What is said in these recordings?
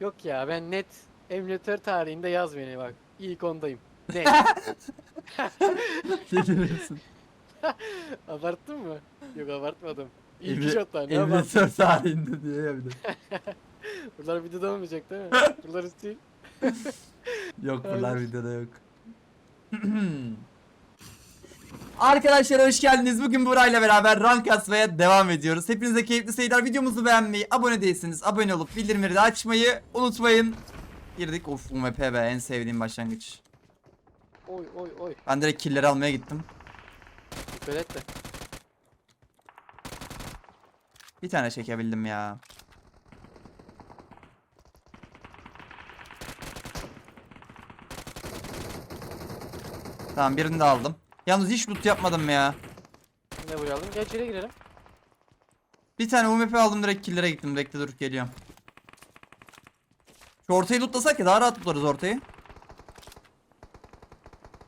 Yok ya ben net emülatör tarihinde yaz beni bak. İlk ondayım. Net. Delirirsin. Abarttın mı? Yok abartmadım. İlk Emre- hatta ne abarttın? Emülatör tarihinde diye ya bir de. Bunlar videoda olmayacak değil mi? Bunları sil. Yok Hayır. bunlar videoda yok. Arkadaşlar hoş geldiniz. Bugün Buray'la beraber rank asmaya devam ediyoruz. Hepinize keyifli seyirler. Videomuzu beğenmeyi, abone değilseniz abone olup bildirimleri de açmayı unutmayın. Girdik. Of UMP be en sevdiğim başlangıç. Oy oy oy. Ben direkt killleri almaya gittim. Dikkat et de. Bir tane çekebildim ya. Tamam birini de aldım. Yalnız hiç loot yapmadım ya. Ne buraya aldım? Gel içeri girelim. Bir tane UMP aldım direkt killere gittim. Bekle dur geliyorum. Şu ortayı lootlasak ya daha rahat lootlarız ortayı.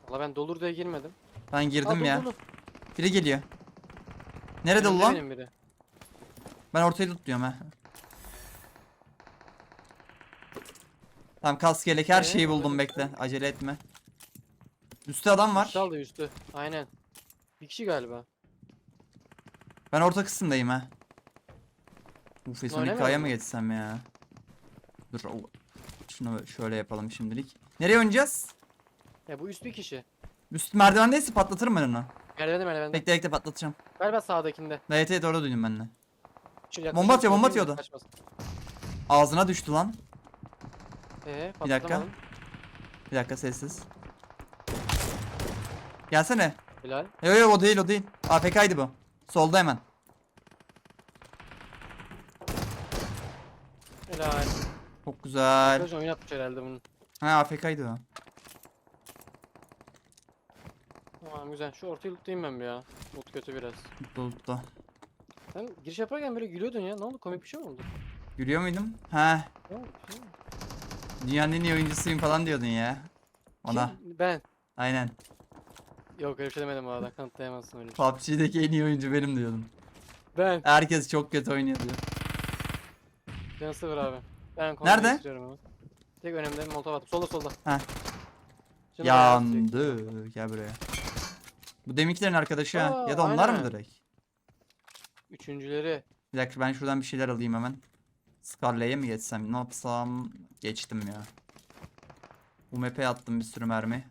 Valla ben dolur diye girmedim. Ben Aa, girdim dolu, ya. dolu. Biri geliyor. Nerede Önümde ulan? benim biri. Ben ortayı lootluyorum ha. Tamam kask yelek her Ee, şeyi buldum bekle. Acele etme. Üstte adam var. Üstü aldı üstü. Aynen. Bir kişi galiba. Ben orta kısımdayım ha. Uf Oynamıyor Esonika'ya mı geçsem ya? Dur şunu şöyle yapalım şimdilik. Nereye oynayacağız? Ya bu üst bir kişi. Üst merdivendeyse patlatırım ben onu. Merdivende merdivende. Bekle bekle patlatacağım. Galiba sağdakinde. Evet evet orada duydum ben de. Şu Bomba atıyor, bomba atıyordu. Ağzına düştü lan. Ee, Bir dakika. Bir dakika sessiz. Gelsene. Helal. Yo yo o değil o değil. AFK'ydı bu. Solda hemen. Helal. Çok güzel. Arkadaş oynatmış herhalde bunu. Ha AFK'ydı o. Tamam güzel. Şu ortayı lootlayayım ben bir ya. Loot kötü biraz. Mutlu. Sen giriş yaparken böyle gülüyordun ya. Ne oldu? Komik bir şey mi oldu? Gülüyor muydum? Ha. Ne oldu? Bir şey mi? Dünyanın en iyi oyuncusuyum falan diyordun ya. Ona. Kim? Ben. Aynen. Yok öyle bir şey demedim arada. Kanıtlayamazsın öyle bir şey. PUBG'deki en iyi oyuncu benim diyordun. Ben. Herkes çok kötü oynuyor diyor. Can sıfır abi. Ben kontrol Nerede? ama. Tek önemli molotov attım. Solda solda. Heh. Bayağı sıcak. Yandı. Gel buraya. Bu deminkilerin arkadaşı ha. Aa, Ya da onlar mı aynen. direkt? Üçüncüleri. Bir dakika ben şuradan bir şeyler alayım hemen. Scarlet'e mi geçsem? Ne yapsam? Geçtim ya. UMP'ye attım bir sürü mermi.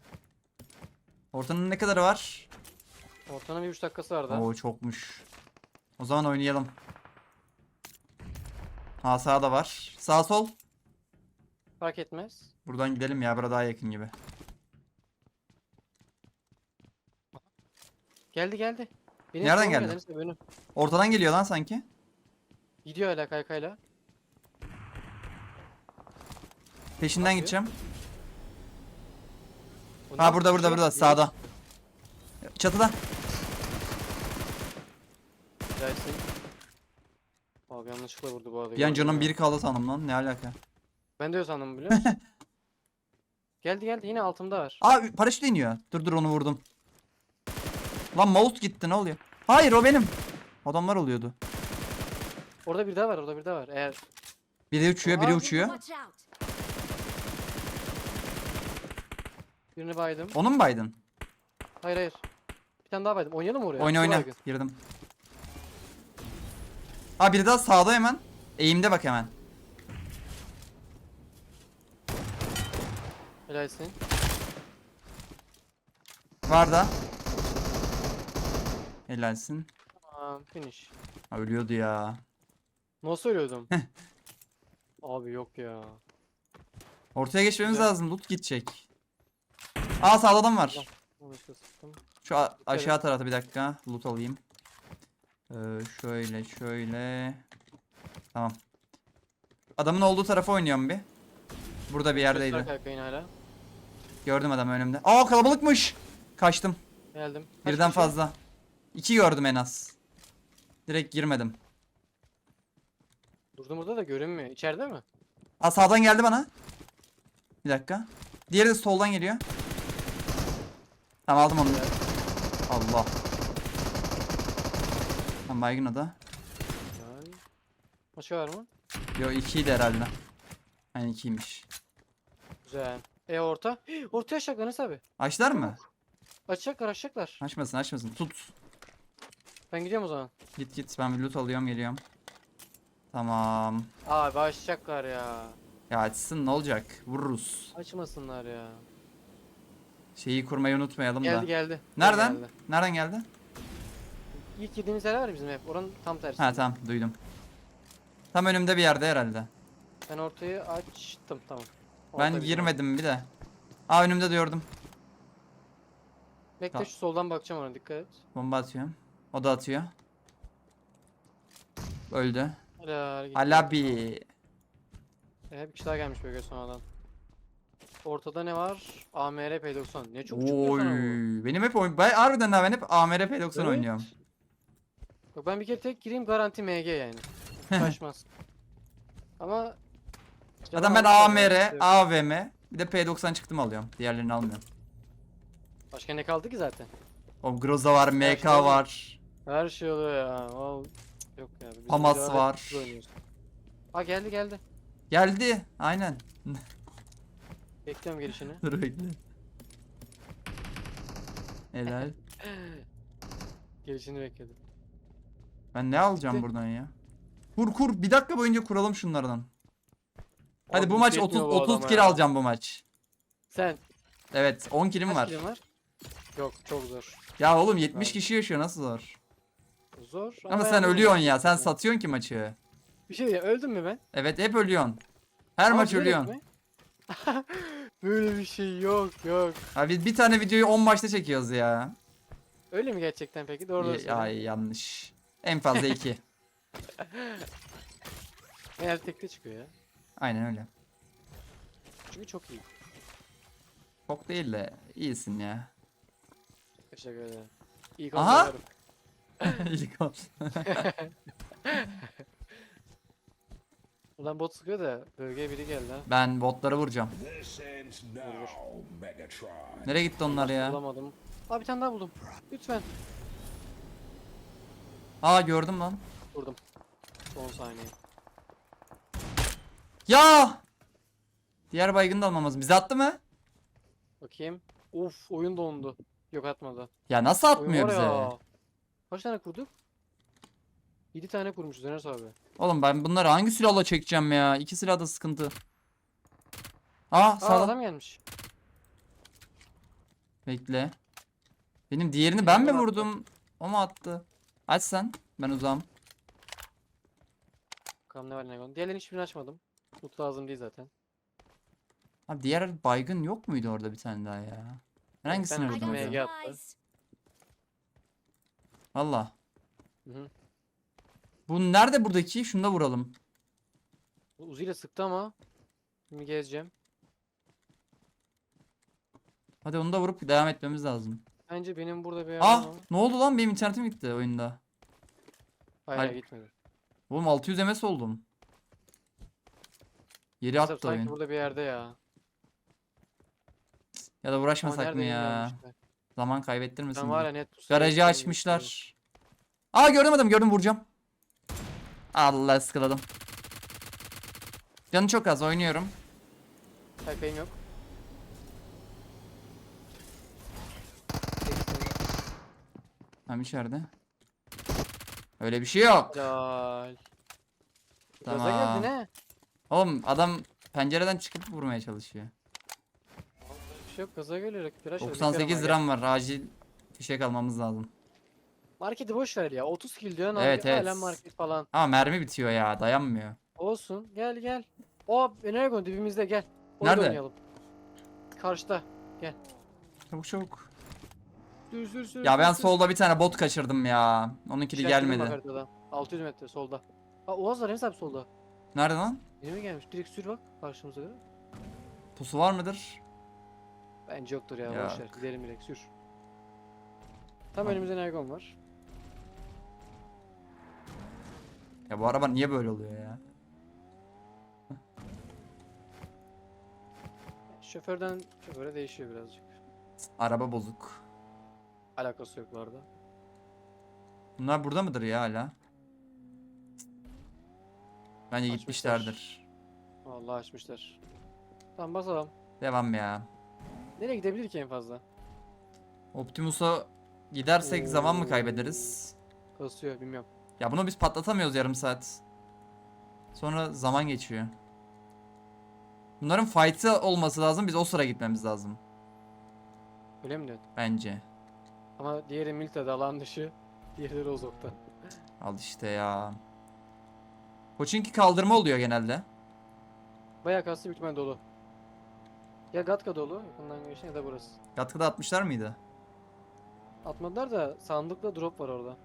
Ortanın ne kadarı var? Ortanın bir üç dakikası vardı. Oo çokmuş. O zaman oynayalım. Ha sağda var. Sağ sol. Fark etmez. Buradan gidelim ya. Burada daha yakın gibi. Geldi geldi. Benim Nereden geldi? Benim. Ortadan geliyor lan sanki. Gidiyor hala kaykayla. Peşinden Bakıyor. gideceğim. Ha burada burada burada sağda. Çatıda. Gelsin. Abi yanlışlıkla vurdu bu arada. Bir an canım bir kaldı sandım lan. Ne alaka? Ben de öyle sandım biliyor musun? geldi geldi yine altımda var. Aa paraşüt iniyor. Dur dur onu vurdum. Lan mouse gitti ne oluyor? Hayır o benim. Adamlar oluyordu. Orada bir daha var orada bir daha var. Eğer Biri uçuyor, biri Aa, uçuyor. Watch out! Birini baydım. Onun mu baydın? Hayır hayır. Bir tane daha baydım. Oynayalım mı oraya? Oyna oyna. baygın. Girdim. Ha biri daha sağda hemen. Eğimde bak hemen. Helalsin. Var da. Helalsin. Tamam finish. Ha, ölüyordu ya. Nasıl ölüyordum? Abi yok ya. Ortaya geçmemiz Güzel. lazım. Loot gidecek. Aa sağda adam var. Şu a- aşağı tarafta bir dakika. Loot alayım. Ee, şöyle şöyle. Tamam. Adamın olduğu tarafa oynuyorum bir. Burada bir yerdeydi. hala. Gördüm adam önümde. Aa kalabalıkmış. Kaçtım. Geldim. Kaç Birden kişi? fazla. İki gördüm en az. Direkt girmedim. Durdum burada da görünmüyor. İçeride mi? Aa sağdan geldi bana. Bir dakika. Diğeri de soldan geliyor. Tamam aldım onu. Allah. Tamam baygın o da. Güzel. Başka var mı? Yo ikiydi herhalde. Aynen ikiymiş. Güzel. E orta. Ortaya açacaklar Enes abi. Açlar mı? Açacaklar açacaklar. Açmasın açmasın. Tut. Ben gidiyorum o zaman. Git git ben bir loot alıyorum geliyorum. Tamam. Abi açacaklar ya. Ya açsın ne olacak? Vururuz. Açmasınlar ya. Şeyi kurmayı unutmayalım Geldi da. geldi. Nereden? Geldi. Nereden geldi? İlk girdiğimiz yer var ya bizim hep. Oranın tam tersi. Ha tamam duydum. Tam önümde bir yerde herhalde. Ben ortayı açtım tamam. Orta Ben bizim girmedim bir de. Aa önümde de gördüm. Bekle Tamam. şu soldan bakacağım ona dikkat et. Bomba atıyorum. O da atıyor. Öldü. Helal. gitti. Alabi. E, bir kişi daha gelmiş bölge sonradan. Ortada ne var? AMR P90. Ne çok çıkıyor Oy. sana bu. Benim hep oyun... Ben harbiden daha ben hep AMR P90 Evet. oynuyorum. Bak ben bir kere tek gireyim garanti MG yani. Kaçmaz. Ama Zaten ben AMR, AVM, bir de P90 çıktım alıyorum. Diğerlerini almıyorum. Başka ne kaldı ki zaten? O Groza var, MK şey oluyor. var. Her şey oluyor ya. Cık, Yok ya. biz Hamas bir ara var. oynuyoruz. Ha geldi geldi. Geldi. Aynen. Bekliyorum gelişini. Dur bekle. Helal. gelişini bekledim. Ben ne alacağım Gitti. buradan ya? Kur kur. Bir dakika boyunca kuralım şunlardan. Hadi Abi bu maç yetmiyor 30 bu 30 adama kill ya. alacağım bu maç. Sen Evet 10 killim kaç var. kilin var? Yok çok zor. Ya oğlum 70 Abi. kişi yaşıyor nasıl zor? Zor. Ama sen yani ölüyorsun ya. Sen satıyorsun ki maçı. Bir şey diyeyim öldüm mü ben? Evet hep ölüyorsun. Her Aa, maç bilerek ölüyorsun. mi? Böyle bir şey yok yok. Abi bir tane videoyu 10 maçta çekiyoruz ya. Öyle mi gerçekten peki? Doğru Ya, söyle. ay yanlış. En fazla 2. Eğer tekte çıkıyor ya. Aynen öyle. Çünkü çok iyi. Çok değil de iyisin ya. Teşekkür ederim. İyi Aha! konuşuyorum. İlk ol. Ulan bot sıkıyor da bölgeye biri geldi ha. Ben botları vuracağım. Nereye gitti onlar ya? Bulamadım. Aa bir tane daha buldum. Lütfen. Aa gördüm lan. Vurdum. Son saniye. Ya! Diğer baygını da almamız. Bize attı mı? Bakayım. Uf oyun dondu. Yok atmadı. Ya nasıl Oyun atmıyor var bize? ya. Kaç tane kurduk? 7 tane kurmuşuz Enes abi. Oğlum ben bunları hangi silahla çekeceğim ya? İki silah da sıkıntı. Aa Aa sağda. adam gelmiş. Bekle. Benim diğerini ben mi Adam attı. vurdum? O mu attı? Aç sen. Ben uzağım. Bakalım ne var ne yok. Diğerlerini hiçbirini açmadım. Mut lazım değil zaten. Abi diğer baygın yok muydu orada bir tane daha ya? Ben hangisini ben I vurdum got MG orada? attı. supplies. Valla. Hı hı. Bu nerede buradaki? Şunu da vuralım. Bu Uzi ile sıktı ama. Şimdi gezeceğim. Hadi onu da vurup devam etmemiz lazım. Bence benim burada bir Ah! ama. Ne oldu lan? Benim internetim gitti oyunda. Hayır, Hayır. hayır gitmedi. Oğlum 600 MS oldum. Geri Mesela attı sanki oyun. burada bir yerde ya. Ya da Ama uğraşmasak mı nerede ya? bilmiyorum işte. Zaman kaybettirmesin. Ben diye. var ya net pusuya Garajı açmışlar. Aa gördüm adam gördüm vuracağım. Allah ıskaladım. Canı çok az oynuyorum. gittim. Kaykayım yok. Tam içeride. Öyle bir şey yok. Gaza Tamam. geldi ne? Oğlum adam pencereden çıkıp vurmaya çalışıyor. Bir şey yok gaza var, 98 bekliyorum liram var. Acil fişek almamız lazım. Marketi boş ver ya. 30 kill diyorsun Evet, abi. evet. Hala market falan. Ama mermi bitiyor ya dayanmıyor. Olsun. Gel gel. O Energon dibimizde gel. Orada Nerede? oynayalım. Karşıda. Çabuk çabuk. Sür sür sür. Ya ben sür, solda bir tane bot kaçırdım ya. İşaretledim bak gelmedi. haritada. 600 metre solda. Aa Oğaz var Enes abi solda. Nerede lan? Yeni mi gelmiş? Direkt sür bak karşımıza göre. Pusu var mıdır? Bence yoktur ya. Yok. Boş ver. Gidelim direkt sür. Tam Tamam. önümüzde Energon var. Ya bu araba niye böyle oluyor ya? Şoförden şoföre değişiyor birazcık. Araba bozuk. Alakası yok bu arada. Bunlar burada mıdır ya hala? Bence Açmışlar. gitmişlerdir. Vallahi açmışlar. Tamam basalım. Devam ya. Nereye gidebilir ki en fazla? Optimus'a gidersek zaman mı kaybederiz? Kasıyor bilmiyorum. Ya bunu biz patlatamıyoruz yarım saat. Sonra zaman geçiyor. Bunların fight'ı olması lazım. Biz o sıra gitmemiz lazım. Öyle mi diyorsun? Bence. Ama diğeri Milta'da alan dışı. Diğerleri Ozok'ta. Al işte ya. Koçinki kaldırma oluyor genelde. Bayağı kastı büyük ihtimalle dolu. Ya Gatka dolu yakından geçen ya da burası. Katkıda atmışlar mıydı? Atmadılar da sandıkla drop var orada.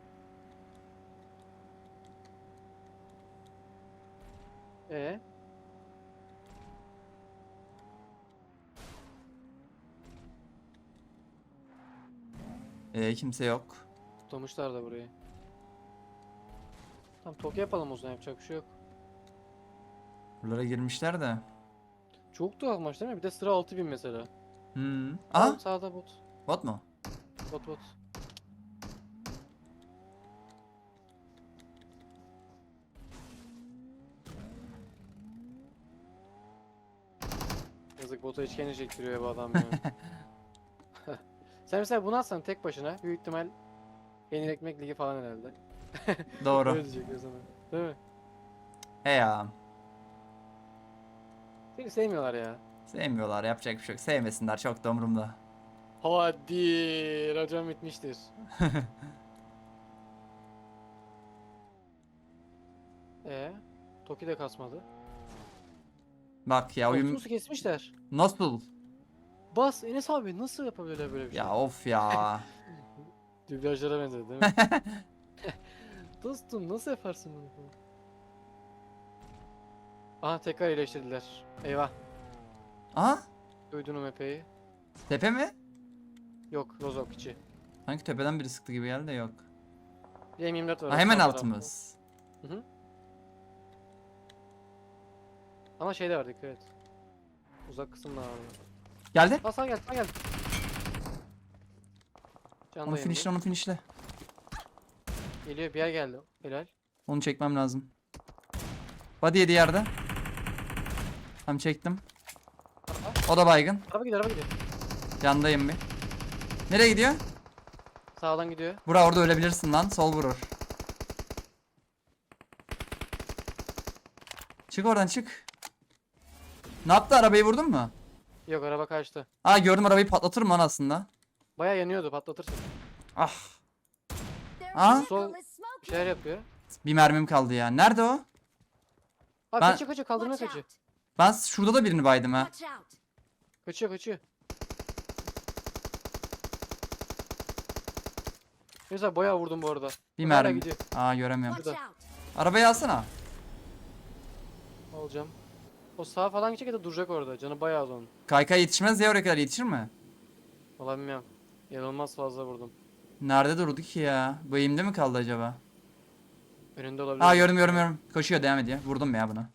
E Ee, kimse yok. tutamışlar da burayı. Tamam tok yapalım o zaman yapacak bir şey yok. Buralara girmişler de. Çok tuhaf maç değil mi? Bir de sıra 6000 mesela. Hmm. Aha. Aha. Sağda bot. Bot mu? Bot bot. Yazık bota işkence çektiriyor bu adam ya. Sen mesela bunu atsan tek başına büyük ihtimal Peynir Ekmek Ligi falan herhalde. Doğru. Öyle diyecek o zaman. Değil mi? He ya. Seni sevmiyorlar ya. Sevmiyorlar yapacak bir şey yok. Sevmesinler çok da umurumda. Hadi racon bitmiştir. Ee, Toki de kasmadı. Bak ya oyun Optimus'u kesmişler. nasıl? Bas Enes abi nasıl yapabilirler böyle bir şey? Ya of ya. Dublajlara benzedi değil mi? Dostum nasıl yaparsın bunu? Aha tekrar iyileştirdiler. Eyvah. Aha Duydun o epey. tepe mi? Yok Rozok içi. Sanki tepeden biri sıktı gibi geldi de yok. Bir M24 var. Ha, hemen sağ tarafta. altımız. Ama şey de var dikkat et. Uzak kısımda var. Geldi. Ha gel sağ gel. Can Onu dayandı. finishle onu finishle. Geliyor bir yer geldi. Helal. Onu çekmem lazım. Body yedi yerde. Tam çektim. O da baygın. Araba gidiyor araba gidiyor. Yandayım bir. Nereye gidiyor? Sağdan gidiyor. Bura orada ölebilirsin lan. Sol vurur. Çık oradan çık. Ne yaptı? Arabayı vurdun mu? Yok araba kaçtı. Aa gördüm arabayı patlatırım lan aslında. Baya yanıyordu patlatırsın. Ah. Vehicle Sol- Bir şeyler yapıyor. Bir mermim kaldı ya. Nerede o? Abi Ben- kaçıyor kaçıyor kaldırmaya Watch kaçıyor. Ben şurada da birini baydım ha. Kaçıyor kaçıyor. Mesela bayağı vurdum bu arada. Bir O hala mermi. gidiyor. Aa göremiyorum. Arabayı alsana. Alacağım. O sağa falan gidecek ya da duracak orada. Canı bayağı az onun. Kaykay yetişmez ya oraya kadar yetişir mi? Valla bilmiyorum. Yanılmaz fazla vurdum. Nerede durdu ki ya? Bu eğimde mi kaldı acaba? Önünde olabilir. Aa gördüm gördüm gördüm. Koşuyor devam ediyor. Vurdum ya buna.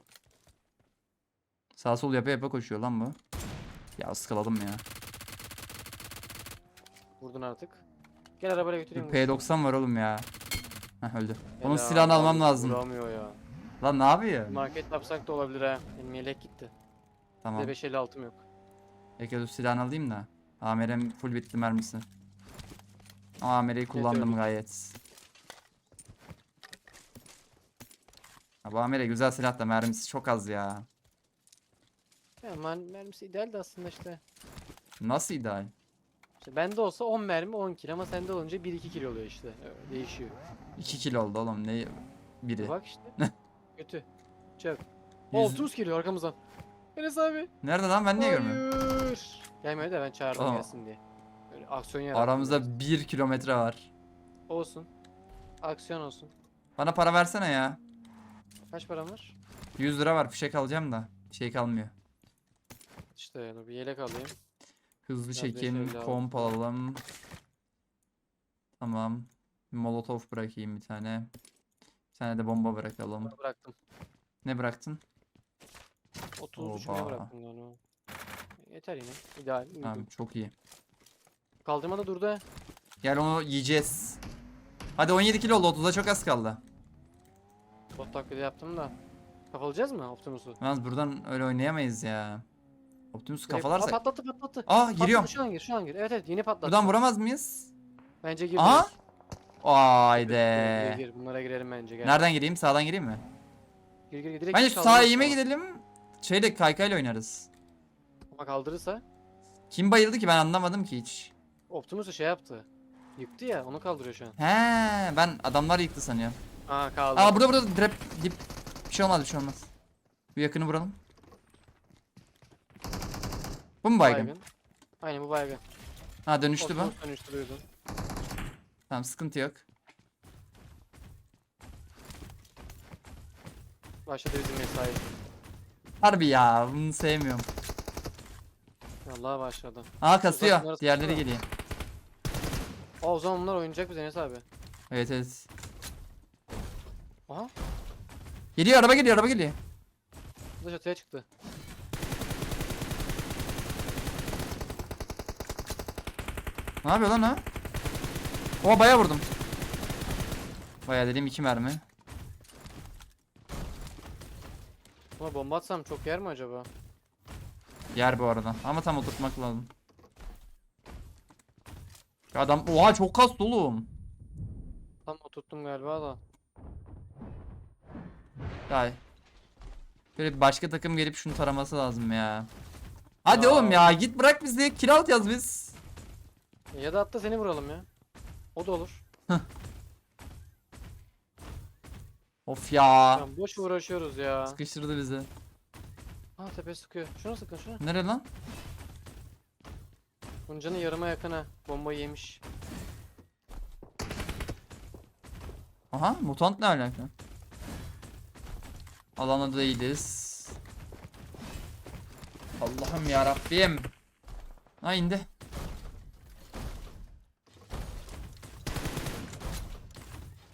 Sağ sol yapa yapa koşuyor lan bu. Ya ıskaladım ya. Vurdun artık. Gel arabayla götüreyim. P90 var oğlum ya. Heh öldü. Onun Helal, silahını almam lazım. Vuramıyor ya. Lan ne yapıyor? Market yapsak da olabilir ha. Benim yelek gitti. Tamam. Bir de 556'm yok. Bekle dur silahını alayım da. AMR'm full bitti mermisi. Ama AMR'yi kullandım gayet. Ha, bu AMR güzel silah da mermisi çok az ya. Ya mer- mermisi idealdi aslında işte. Nasıl ideal? İşte bende olsa 10 mermi 10 kill ama sende olunca 1-2 kill oluyor işte. Öyle Değişiyor. 2 kill oldu oğlum ne biri. Bak işte. Kötü. Çöp. Yüz- Optimus geliyor arkamızdan. Enes abi. Nerede lan ben niye görmüyorum? Hayır. Gelmiyor da ben çağırdım Oğlum. gelsin diye. Böyle aksiyon yarattım. Aramızda 1 kilometre var. Olsun. Aksiyon olsun. Bana para versene ya. Kaç param var? 100 lira var fişek alacağım da. Şey kalmıyor. İşte yani bir yelek alayım. Hızlı Ben çekim, 550 aldım. komp alalım. Tamam. Molotov bırakayım bir tane. Tane de bomba bırakalım. Bıraktım. Ne bıraktın? 30 düşmeye Oba. bıraktım galiba. Yeter yine. İdeal. Tamam çok iyi. Kaldırma da durdu. Gel onu yiyeceğiz. Hadi 17 kilo oldu 30'a çok az kaldı. Bot taklidi yaptım da. Kafalayacağız mı Optimus'u? Yalnız buradan öyle oynayamayız ya. Optimus Aa, kafalarsak. patlattı patlattı. Aa Patladı, giriyorum. Şu an gir şu an gir. Evet evet yeni patlattı. Buradan vuramaz mıyız? Bence gir. Aha. Haydi. Gir, gir. Bunlara girelim bence gel. Nereden gireyim? Sağdan gireyim mi? Gir gir gir. direkt Bence gir, sağ kaldırırsa eğime gidelim. Şeyle kaykayla oynarız. Ama kaldırırsa Kim bayıldı ki ben anlamadım ki hiç. Optimus'u şey yaptı. Yıktı ya onu kaldırıyor şu an. He ben adamlar yıktı sanıyorum. Aa kaldı. Aa burada burada drop dip. Bir şey olmaz bir şey olmaz. Bir yakını vuralım. Bu mu baygın? Aynen bu baygın. Ha dönüştü bu. Optimus dönüştürüyordu. Tamam sıkıntı yok. Başladı bizim mesai. Harbi ya bunu sevmiyorum. Allah başladı. Aa kasıyor. bunları Diğerleri geliyor. Aa o zaman bunlar oynayacak bize Enes abi. Evet evet. Aha. Geliyor araba geliyor araba geliyor. Bu da çatıya çıktı. Ne yapıyor lan o? Oha bayağı vurdum. Bayağı dediğim iki mermi. Buna bomba atsam çok yer mi acaba? Yer bu arada. Ama tam oturtmak lazım. Adam oha çok kastı oğlum. Tam oturttum galiba da. Ya. Böyle başka takım gelip şunu taraması lazım ya. Hadi Aa. oğlum ya git bırak bizi. Kill out yaz biz. Ya da hatta seni vuralım ya. O da olur. Of ya. Lan boş uğraşıyoruz ya. Sıkıştırdı bizi. Ha tepe sıkıyor. Şuna sıkın şuna. Nere lan? Bunun canı yarıma yakın ha. Bombayı yemiş. Aha mutant ne alaka? Alana değiliz. Allah'ım ya Rabbim. Ha indi.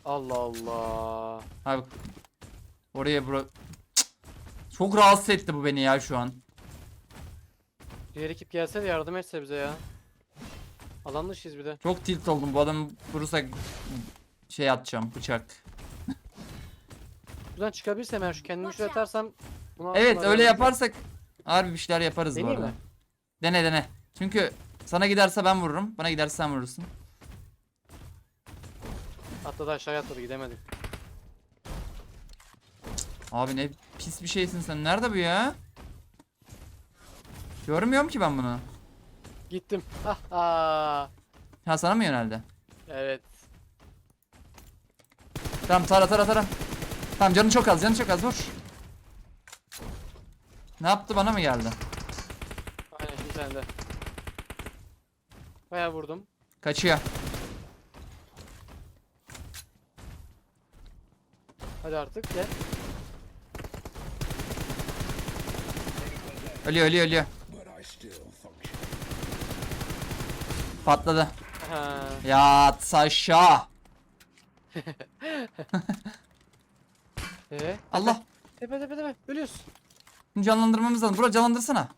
Allah Allah. Abi oraya bura Cık. Çok rahatsız etti bu beni ya şu an. Diğer ekip gelse de yardım etse bize ya. Alan dışıyız bir de. Çok tilt oldum bu adamı vurursak şey atacağım bıçak. Buradan çıkabilirsem eğer şu kendimi şuraya atarsam bunu Evet öyle yaparsak harbi bir şeyler yaparız bu Deneyeyim arada. mi? Dene dene. Çünkü sana giderse ben vururum. Bana giderse sen vurursun. Atladı aşağıya atladı gidemedim. Abi ne pis bir şeysin sen. Nerede bu ya? Görmüyorum ki ben bunu. Gittim. Ah, ah. Ha sana mı yöneldi? Evet. Tamam tara tara tara. Tamam canı çok az canı çok az vur. Ne yaptı bana mı geldi? Aynen şimdi sende. Bayağı vurdum. Kaçıyor. Hadi artık gel. Ölüyor ölüyor ölüyor. Patladı. Ha. Ya Saşa. Ee, Allah. tepe tepe tepe. Ölüyoruz. Bunu canlandırmamız lazım. Bura canlandırsana.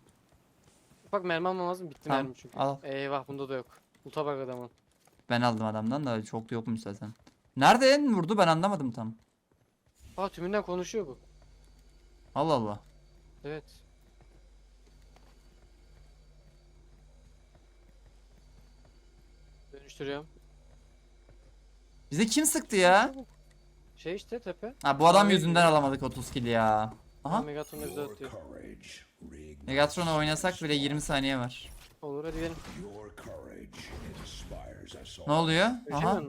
Bak mermi almam lazım. Bitti Tamam, mermi çünkü. al. Eyvah bunda da yok. Uta bak adamın. Ben aldım adamdan da çok da yokmuş zaten. Nereden vurdu ben anlamadım tam. Aa tümünden konuşuyor bu. Allah Allah. Evet. Dönüştürüyorum. Bize kim sıktı ya? Şey işte tepe. Ha bu adam yüzünden alamadık 30 kill ya. Aha. Megatron da bize atıyor. Megatron'u oynasak bile 20 saniye var. Olur hadi all. Ne oluyor? Aha.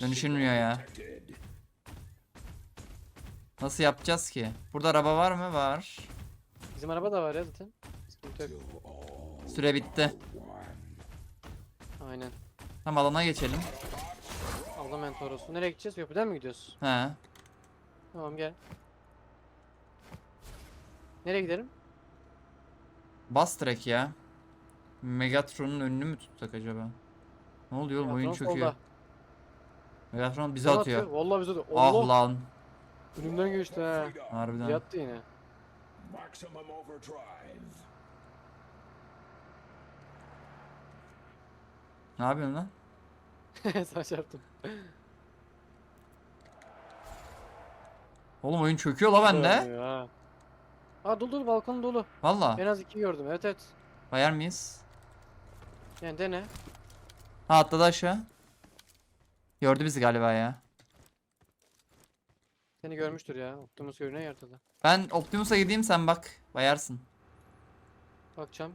Dönüşülmüyor ya. Nasıl yapacağız ki? Burada araba var mı? Var. Bizim araba da var ya zaten. Sıkıntı yok. Süre bitti. Aynen. Tamam alana geçelim. Allah mentorosu. Nereye gideceğiz? Köprüden mi gidiyoruz? He. Tamam gel. Nereye gidelim? Bas direkt ya. Megatron'un önünü mü tutsak acaba? Ne oluyor oğlum oyun Megatron çöküyor. solda. Megatron bize Bana atıyor. Vallahi bize atıyor. Ah Allah. lan. Önümden geçti ha. Harbiden. Yattı yine. Maximum overdrive. Ne yapıyorsun lan? Sana çarptım. Oğlum oyun çöküyor la bende. Ha. Aa dolu dolu balkon dolu. Valla. En az iki gördüm. Evet evet. Bayar mıyız? Yani dene. Ha atladı aşağı. Gördü bizi galiba ya. Seni görmüştür ya. Optimus görünüyor ya ortada. Ben Optimus'a gideyim sen bak. Bayarsın. Bakacağım.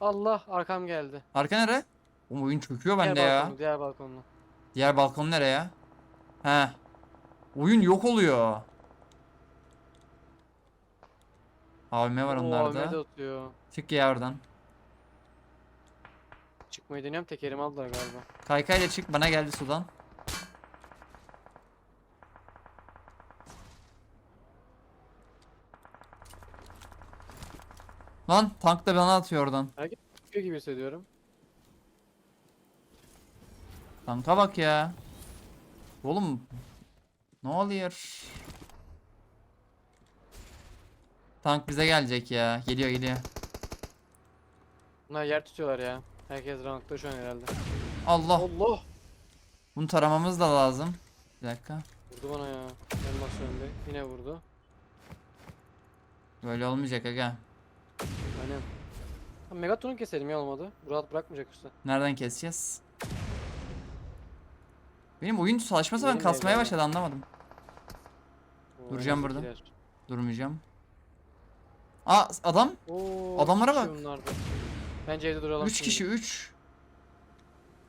Allah arkam geldi. Arka nere? Oğlum oyun çöküyor bende diğer ya. balkonlu, diğer balkonlu. Diğer balkon nereye? He. Oyun yok oluyor. AVM var Oo, onlarda. Atıyor. Çık ya oradan. Çıkmayı deniyorum tekerimi aldılar galiba. Kaykayla çık bana geldi sudan. Lan tank da bana atıyor oradan. Çıkıyor gibi hissediyorum. Tanka bak ya. Oğlum. Ne oluyor? Tank bize gelecek ya. Geliyor geliyor. Bunlar yer tutuyorlar ya. Herkes rankta şu an herhalde. Allah. Allah! Bunu taramamız da lazım. Bir dakika. Vurdu bana ya. Elmas önünde. Yine vurdu. Böyle olmayacak aga. Aynen. Ha, Megatron'u keselim ya olmadı. Rahat bırakmayacak usta. Nereden keseceğiz? Benim oyun saçma sapan Benim kasmaya başladı anlamadım. Oo, Duracağım burada. ikiler? Durmayacağım. Aa adam. Oo, Adamlara üç kişi bak. bunlar da. Bence evde duralım 3 şimdi. kişi 3.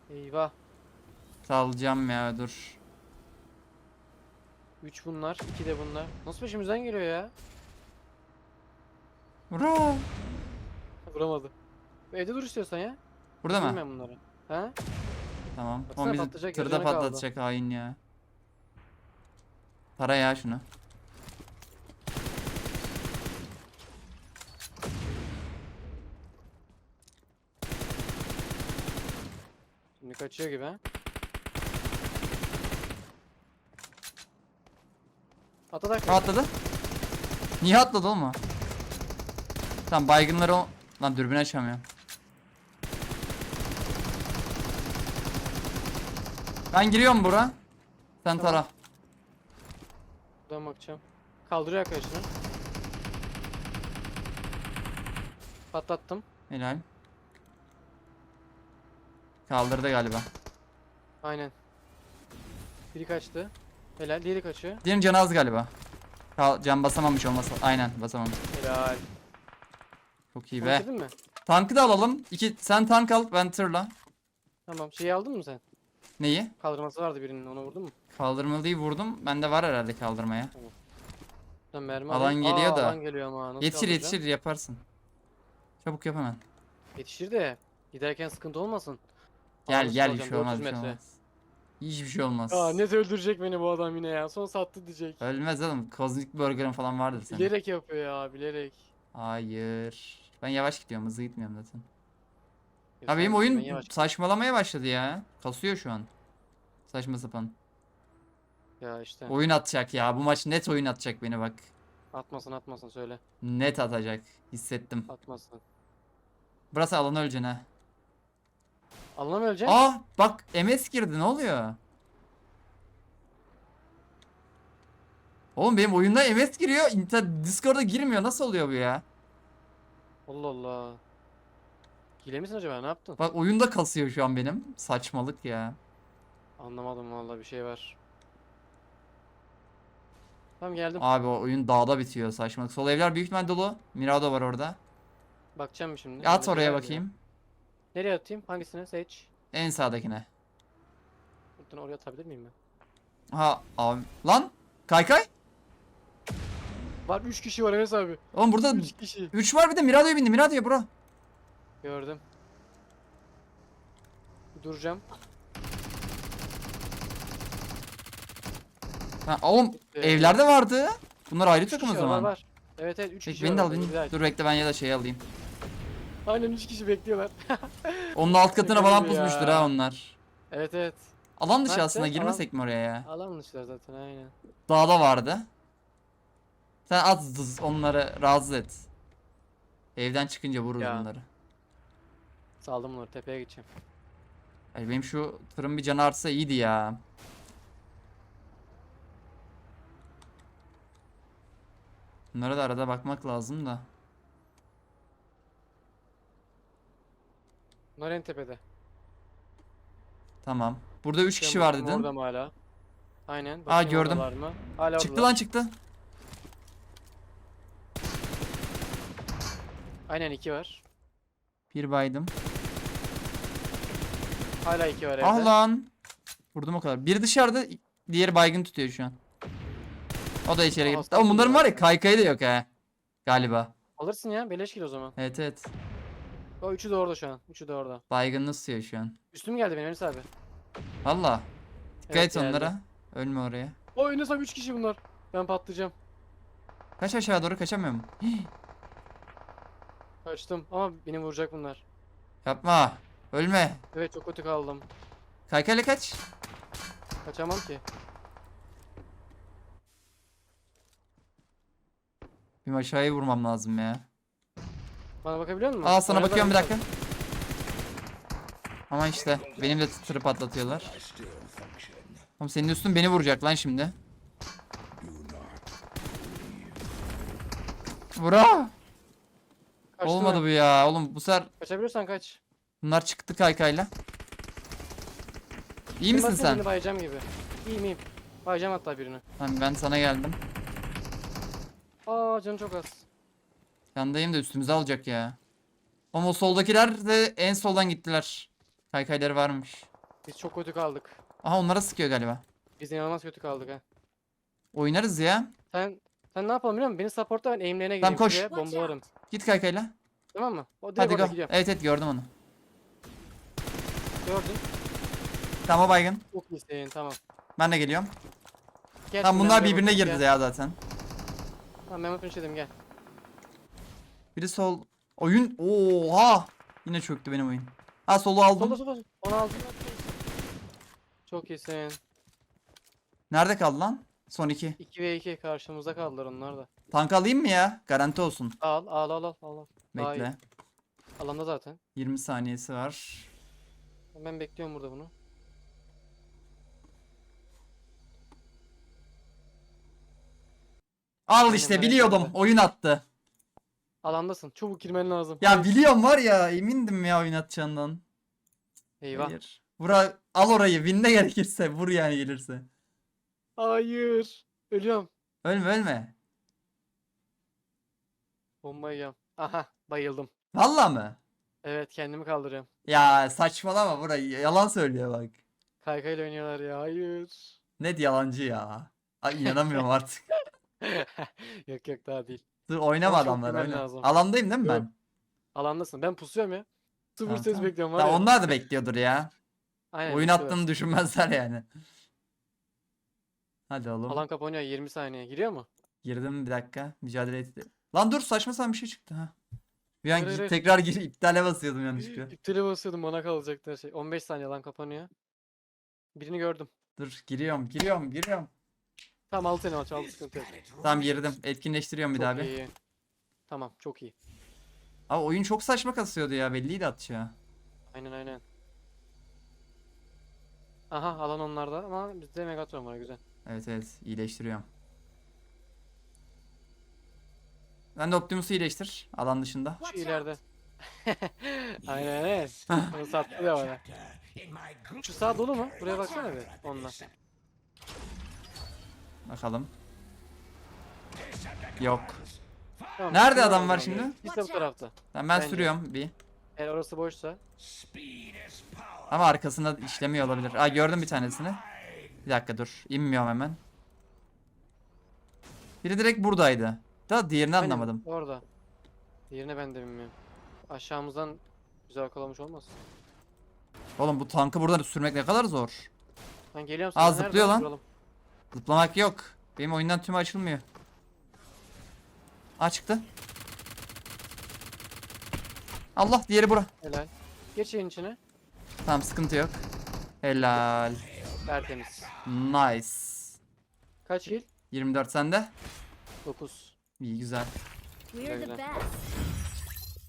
Eyvah. Salacağım ya dur. 3 bunlar, 2 de bunlar. Nasıl peşimizden geliyor ya? Bro. Vuramadı. Evde dur istiyorsan ya. Burada mı? Vurmayayım bunları. Ha? Tamam. Baksana Ama bizi patlayacak, tırda canı kaldı. patlatacak hain ya. Tara ya şunu. Şimdi kaçıyor gibi ha. Atadak. Atladı. Niye atladı oğlum o? Tamam baygınları o... Lan dürbün açamıyorum. Ben giriyorum bura. Sen Tamam. tara. Buradan bakacağım. Kaldırıyor arkadaşını. Patlattım. Helal. Kaldırdı galiba. Aynen. Biri kaçtı. Helal. Diğeri kaçıyor. Diğerinin canı az galiba. Kal can basamamış olmasa. Aynen basamamış. Helal. Çok iyi be. bitirdin mi? Tankı da alalım. İki, sen tank al ben tırla. Tamam. Şeyi aldın mı sen? Neyi? Kaldırması vardı birinin. Ona vurdun mu? Kaldırmalıyı vurdum. Bende var herhalde kaldırmaya. Sen mermi Alan geliyor Aa, da. Alan geliyor ama. Nasıl Yetişir yetişir yaparsın. Çabuk yap hemen. Yetişir de. Giderken sıkıntı olmasın. Gel Ağırlık gel bir şey olmaz 400 bir şey metre. olmaz. Hiçbir şey olmaz. Aa net öldürecek beni bu adam yine ya. Son sattı diyecek. Ölmez oğlum. Kozmik Burger'ın falan vardır senin. Bilerek yapıyor ya bilerek. Hayır. Ben yavaş gidiyorum hızlı gitmiyorum zaten. Ya benim oyun ben saçmalamaya başladı ya. Kasıyor şu an. Saçma sapan. Ya işte. Oyun atacak ya. Bu maç net oyun atacak beni bak. Atmasın atmasın söyle. Net atacak. Hissettim. Atmasın. Burası alanı öleceksin ha. Alana mı öleceksin? Aa bak MS girdi ne oluyor? Oğlum benim oyunda MS giriyor. inter- Discord'a girmiyor. Nasıl oluyor bu ya? Allah Allah. Hile misin acaba? Ne yaptın? Bak oyunda kasıyor şu an benim. Saçmalık ya. Anlamadım vallahi bir şey var. Tamam geldim. Abi o oyun dağda bitiyor saçmalık. Sol evler büyük ihtimal dolu. Mirado var orada. Bakacağım şimdi? At oraya bakayım. ya. Nereye atayım? Hangisine? Seç. En sağdakine. Buradan oraya atabilir miyim ben? Ha abi. Lan kaykay. Var 3 kişi var Enes abi. Oğlum burada 3 kişi. 3 var bir de Mirado'ya bindi. Mirado'ya bro. Gördüm. Duracağım. Ha, oğlum Ee, evlerde vardı. Bunlar ayrı üç takım o kişi var, zaman. Var. Evet evet 3 Peki kişi beni de var al beni. daha- Dur bekle ben ya da şey alayım. Aynen 3 kişi bekliyorlar. Onun alt katına Şaka falan gibi pusmuştur ha onlar. evet evet. Alan dışı Nerede? aslında girmesek mi oraya ya? Alan zaten aynen. Dağda vardı. Sen at zız, onları rahatsız et. Evden çıkınca vururuz Ya. bunları. Saldım bunları tepeye gideceğim. Ay benim şu tırın bir canı artsa iyiydi ya. Bunlara da arada bakmak lazım da. Bunlar en tepede. Tamam. Burada 3 kişi var dedin. Orada mı hala? Aynen. Bakayım gördüm. oradalar Mı? Hala Çıktı oradalar. lan çıktı. Aynen iki var. Bir baydım. Hala iki var evde. Ah lan. Vurdum o kadar. Biri dışarıda, diğeri baygın tutuyor şu an. O da içeri girdi. Ama bunların bunlar var ya ya. kaykayı da yok ha. Galiba. Alırsın ya. Beleş gir o zaman. Evet evet. O üçü de orada şu an. Üçü de orada. Baygınlığı tutuyor şu an. Üstüm geldi benim Enes abi. Valla. Dikkat Evet, et geldi. onlara. Ölme oraya. O Enes abi üç kişi bunlar. Ben patlayacağım. Kaç aşağı doğru kaçamıyor mu? Hii, Kaçtım ama beni vuracak bunlar. Yapma. Ölme. Evet çok kötü kaldım. Kaykayla kaç. Kaçamam ki. Bir aşağıya vurmam lazım ya. Bana bakabiliyor musun? Aa sana bakıyorum bir dakika. Ama işte benim de tırı patlatıyorlar. Oğlum senin üstün beni vuracak lan şimdi. Vura. Kaçtı Olmadı mı? bu ya. Oğlum bu sefer Kaçabiliyorsan kaç. bunlar çıktı kaykayla. İyi misin sen? Birini bayacağım gibi. İyiyim iyiyim. Bayacağım hatta birini. Tamam ben sana geldim. Aa canım çok az. Yandayım da üstümüze alacak ya. Ama o soldakiler de en soldan gittiler. Kaykayları varmış. Biz çok kötü kaldık. Aha onlara sıkıyor galiba. Biz inanılmaz kötü kaldık ha. Oynarız ya. Sen sen ne yapalım biliyor musun? Beni supportla ben aimlerine gireyim koş. şuraya bombalarım. Git kaykayla. Tamam mı? O direkt Hadi go. gidiyorum. Evet evet gördüm onu. Gördün. Tamam o baygın. Çok iyisin tamam. Ben de geliyorum. Gel Tamam şimdi bunlar birbirine girdi gel. ya zaten. Tamam ben bakayım dedim gel. Biri sol. Oyun. Oha. Yine çöktü benim oyun. Ha solu aldım. Sola sola. Onu aldım. Çok iyisin. Nerede kaldı lan? Son iki. 2 ve 2 karşımızda kaldılar onlar da. Tank alayım mı ya? Garanti olsun. Al al al al al. al. Daha iyi. Bekle. Alanda zaten. 20 saniyesi var. Ben bekliyorum burada bunu. Al işte biliyordum. Oyun attı. Alandasın. Çabuk girmen lazım. Ya biliyorum var ya emindim ya oyun atacağından. Eyvah. Hayır. Vura, al orayı. Win'de gerekirse. Vur yani gelirse. Hayır. Ölüyorum. Ölme ölme. Bomba yiyorum. Aha bayıldım. Valla mı? Evet kendimi kaldırıyorum. Ya saçmalama burayı. Yalan söylüyor bak. Kaykayla oynuyorlar ya. Hayır. Net yalancı ya. Ay inanamıyorum artık. yok yok daha değil. Dur oynama Ama çok adamlar bilmen oyna. lazım. Alandayım değil mi Yok. ben? Alandasın. Ben pusuyorum ya. Sıfır Tamam, ses tamam. bekliyorum var Tamam, ya. onlar da bekliyordur ya. Aynen, Oyun bekliyorlar. attığını düşünmezler yani. Hadi oğlum. Alan kapanıyor 20 saniye. Giriyor mu? Girdim bir dakika. Mücadele etti. Lan dur saçma sapan bir şey çıktı ha. Bir an Hayır, hayır, tekrar gir iptale basıyordum yanlışlıkla. İptale basıyordum bana kalacaktı her şey. 15 saniye lan kapanıyor. Birini gördüm. Dur giriyorum giriyorum giriyorum. Tamam al seni maç al sıkıntı yok. Tamam girdim. Etkinleştiriyorum bir Çok daha bir. iyi. Tamam çok iyi. Abi oyun çok saçma kasıyordu ya belliydi atacağı. Aynen aynen. Aha alan onlarda ama bizde Megatron var güzel. Evet evet iyileştiriyorum. Ben de Optimus'u iyileştir alan dışında. Şu ileride. aynen aynen. Onu sattı ya bana. Şu sağ dolu mu? Buraya baksana bir onunla. Bakalım. Yok. Tamam, Nerede adam var şimdi? İşte bu tarafta. Tamam ben Bence. sürüyorum bir. Eğer orası boşsa. Ama arkasında işlemiyor olabilir. Aa gördüm bir tanesini. Bir dakika dur. İnmiyorum hemen. Biri direkt buradaydı. Da diğerini Aynen, anlamadım. Orada. Diğerini ben de bilmiyorum. Aşağımızdan güzel kalamış olmaz. Oğlum bu tankı buradan sürmek ne kadar zor. Ben geliyorum Aa, sana. zıplıyor nereden lan. duralım? Zıplamak yok. Benim oyundan tümü açılmıyor. Aa çıktı. Allah diğeri bura. Helal. Geç şeyin içine. Tamam sıkıntı yok. Helal. Tertemiz. Nice. Kaç kill? 24 sende. 9. İyi güzel. We're the Güzel. best.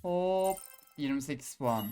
Hop. 28 puan.